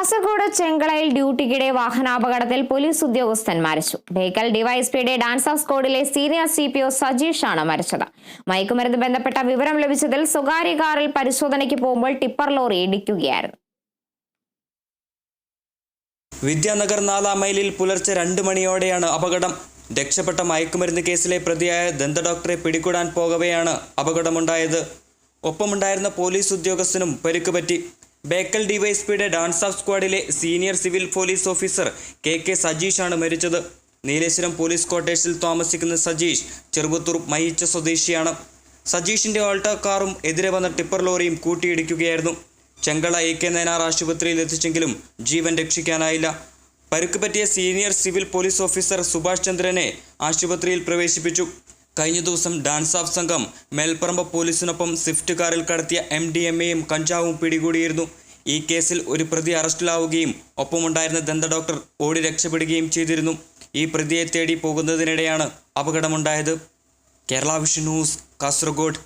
കാസർഗോഡ് ചെങ്കളയിൽ ഡ്യൂട്ടിക്കിടെ വാഹനാപകടത്തിൽ പോലീസ് ഉദ്യോഗസ്ഥൻ മരിച്ചു. ബേക്കൽ ഡിവൈഎസ്പിയുടെ ഡാൻസ് ഓഫ് സ്ക്വാഡിലെ സീനിയർ സി പി ഒ സജീഷാണ് മരിച്ചത്. മയക്കുമരുന്ന് ബന്ധപ്പെട്ട വിവരം ലഭിച്ചതിൽ സ്വകാര്യ കാറിൽ പരിശോധനയ്ക്ക് പോകുമ്പോൾ ടിപ്പർ ലോറി ഇടിക്കുകയായിരുന്നു. വിദ്യാനഗർ നാലാം മൈലിൽ പുലർച്ചെ രണ്ട് മണിയോടെയാണ് അപകടം. രക്ഷപ്പെട്ട മയക്കുമരുന്ന് കേസിലെ പ്രതിയായ ദന്ത ഡോക്ടറെ പിടികൂടാൻ പോകവെയാണ് അപകടമുണ്ടായത്. ഒപ്പമുണ്ടായിരുന്ന പോലീസ് ഉദ്യോഗസ്ഥനും പരിക്ക് പറ്റി. ബേക്കൽ ഡിവൈഎസ്പിയുടെ dance of സ്ക്വാഡിലെ senior civil police officer K K സജീഷാണ് മരിച്ചത്. നീലേശ്വരം പോലീസ് ക്വാർട്ടേഴ്സിൽ താമസിക്കുന്ന സജീഷ് ചെറുപത്തൂർ മയിച്ച സ്വദേശിയാണ്. സജീഷിന്റെ ഓൾട്ടോ കാറും എതിരെ വന്ന ടിപ്പർ ലോറിയും കൂട്ടിയിടിക്കുകയായിരുന്നു. ചെങ്കള എ കെ നയനാർ ആശുപത്രിയിൽ എത്തിച്ചെങ്കിലും ജീവൻ രക്ഷിക്കാനായില്ല. പരുക്ക് പറ്റിയ senior civil police officer Subhash ചന്ദ്രനെ ആശുപത്രിയിൽ പ്രവേശിപ്പിച്ചു. കഴിഞ്ഞ ദിവസം ഡാൻസ് ഓഫ് സംഘം മേൽപ്പറമ്പ് പോലീസിനൊപ്പം സ്വിഫ്റ്റ് കാറിൽ കടത്തിയ എം ഡി എം എയും കഞ്ചാവും പിടികൂടിയിരുന്നു. ഈ കേസിൽ ഒരു പ്രതി അറസ്റ്റിലാവുകയും ഒപ്പമുണ്ടായിരുന്ന ദന്ത ഡോക്ടർ ഓടി രക്ഷപ്പെടുകയും ചെയ്തിരുന്നു. ഈ പ്രതിയെ തേടി പോകുന്നതിനിടെയാണ് അപകടമുണ്ടായത്. Kerala vision news Kasaragod.